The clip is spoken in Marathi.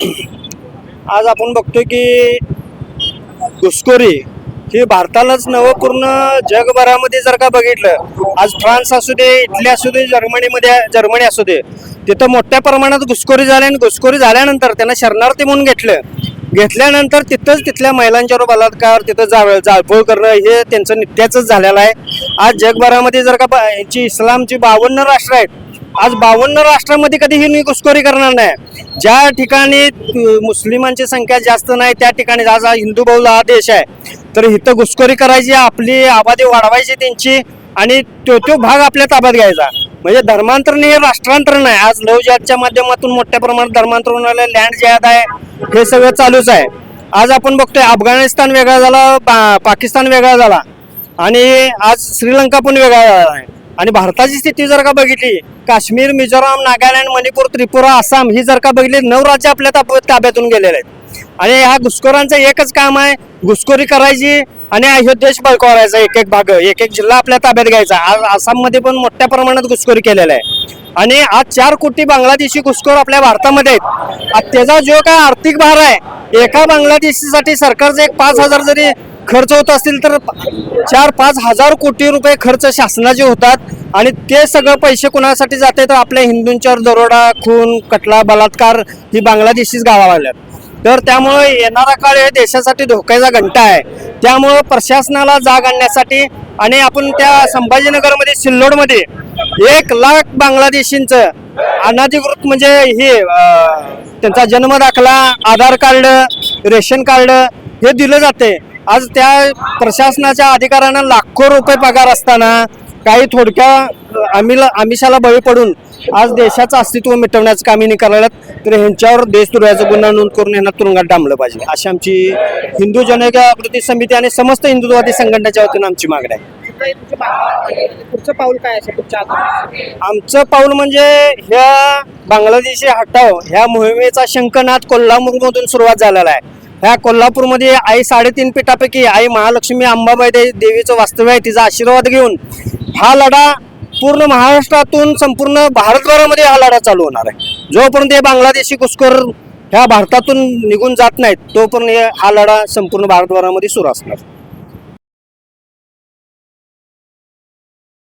आज आपण बघतोय की घुसखोरी ही भारतालाच नवं पूर्ण जगभरामध्ये जर का बघितलं आज फ्रान्स असू दे इटली असू दे जर्मनीमध्ये जर्मनी असू दे तिथं मोठ्या प्रमाणात घुसखोरी झाली आणि घुसखोरी झाल्यानंतर त्यांना शरणार्थी म्हणून घेतलं. घेतल्यानंतर तिथंच तिथल्या महिलांच्यावर बलात्कार तिथं जाळ जाळपोळ करणं हे त्यांचं नित्याचंच झालेलं आहे. आज जगभरामध्ये जर का यांची इस्लामची बावन्न राष्ट्र आहेत आज बावन्न राष्ट्रामध्ये कधी ही घुसखोरी करणार नाही. ज्या ठिकाणी मुस्लिमांची संख्या जास्त नाही त्या ठिकाणी आज हा हिंदू बहुल हा देश आहे. तर इथं घुसखोरी करायची आपली आबादी वाढवायची त्यांची आणि तो तो भाग आपल्या ताब्यात घ्यायचा. म्हणजे धर्मांतरण हे राष्ट्रांतरण आहे. आज लव माध्यमातून मोठ्या प्रमाणात धर्मांतरण होणारे लँड जॅद आहे हे सगळं चालूच आहे. आज आपण बघतोय अफगाणिस्तान वेगळा झाला पाकिस्तान वेगळा झाला आणि आज श्रीलंका पण वेगळा झाला आहे. आणि भारताची स्थिती जर का बघितली काश्मीर मिझोराम नागालँड मणिपूर त्रिपुरा आसाम ही जर का बघितली नऊ राज्य आपल्या ताब- ताब्यातून गेलेले आहेत. आणि ह्या घुसखोरांचं एकच काम आहे घुसखोरी करायची आणि ह्यो देश एक एक भाग एक एक जिल्हा आपल्या ताब्यात घ्यायचा. आज आसाममध्ये पण मोठ्या प्रमाणात घुसखोरी केलेला आहे आणि आज चार कोटी बांगलादेशी घुसखोर आपल्या भारतामध्ये आहेत. त्याचा जो काय आर्थिक भार आहे एका बांगलादेशीसाठी सरकारचं एक पाच हजार जरी खर्च होत असतील तर चार पाच हजार कोटी रुपये खर्च शासनाचे होतात. आणि ते सगळं पैसे कुणासाठी जाते तर आपल्या हिंदूंच्यावर दरोडा खून कटला बलात्कार ही बांगलादेशीच गावा तर त्यामुळे येणारा काळ हे देशासाठी धोक्याचा घंटा आहे. त्यामुळं प्रशासनाला जाग आणण्यासाठी आणि आपण त्या संभाजीनगरमध्ये सिल्लोडमध्ये एक लाख बांगलादेशींचं अनाधिकृत म्हणजे हे त्यांचा जन्म दाखला आधार कार्ड रेशन कार्ड हे दिलं जाते. आज त्या प्रशासनाच्या अधिकाऱ्यांना लाखो रुपये पगार असताना काही थोडक्या आमिला आमिषाला बळी पडून आज देशाचं अस्तित्व मिटवण्याचं काम यांनी करायला तर ह्यांच्यावर देशद्रोहाचा गुन्हा नोंद करून यांना तुरुंगात डांबलं पाहिजे. अशी आमची हिंदू जनजागृती समिती आणि समस्त हिंदुत्ववादी संघटनेच्या वतीनं आमची मागणी आहे. पुढचं पाऊल काय? आमचं पाऊल म्हणजे ह्या बांगलादेशी हटाव ह्या मोहिमेचा शंखनाद कोल्हापूरमधून सुरुवात झालेला आहे. ह्या कोल्हापूरमध्ये आई साडेतीन पिठापैकी आई महालक्ष्मी अंबाबाई दे- देवीचं वास्तव्य आहे तिचा आशीर्वाद घेऊन हा लढा पूर्ण महाराष्ट्रातून संपूर्ण भारतभरामध्ये हा लढा चालू होणार आहे. जोपर्यंत हे बांगलादेशी घुसखोर ह्या भारतातून निघून जात नाहीत तोपर्यंत हा लढा संपूर्ण भारतभरामध्ये सुरू असणार.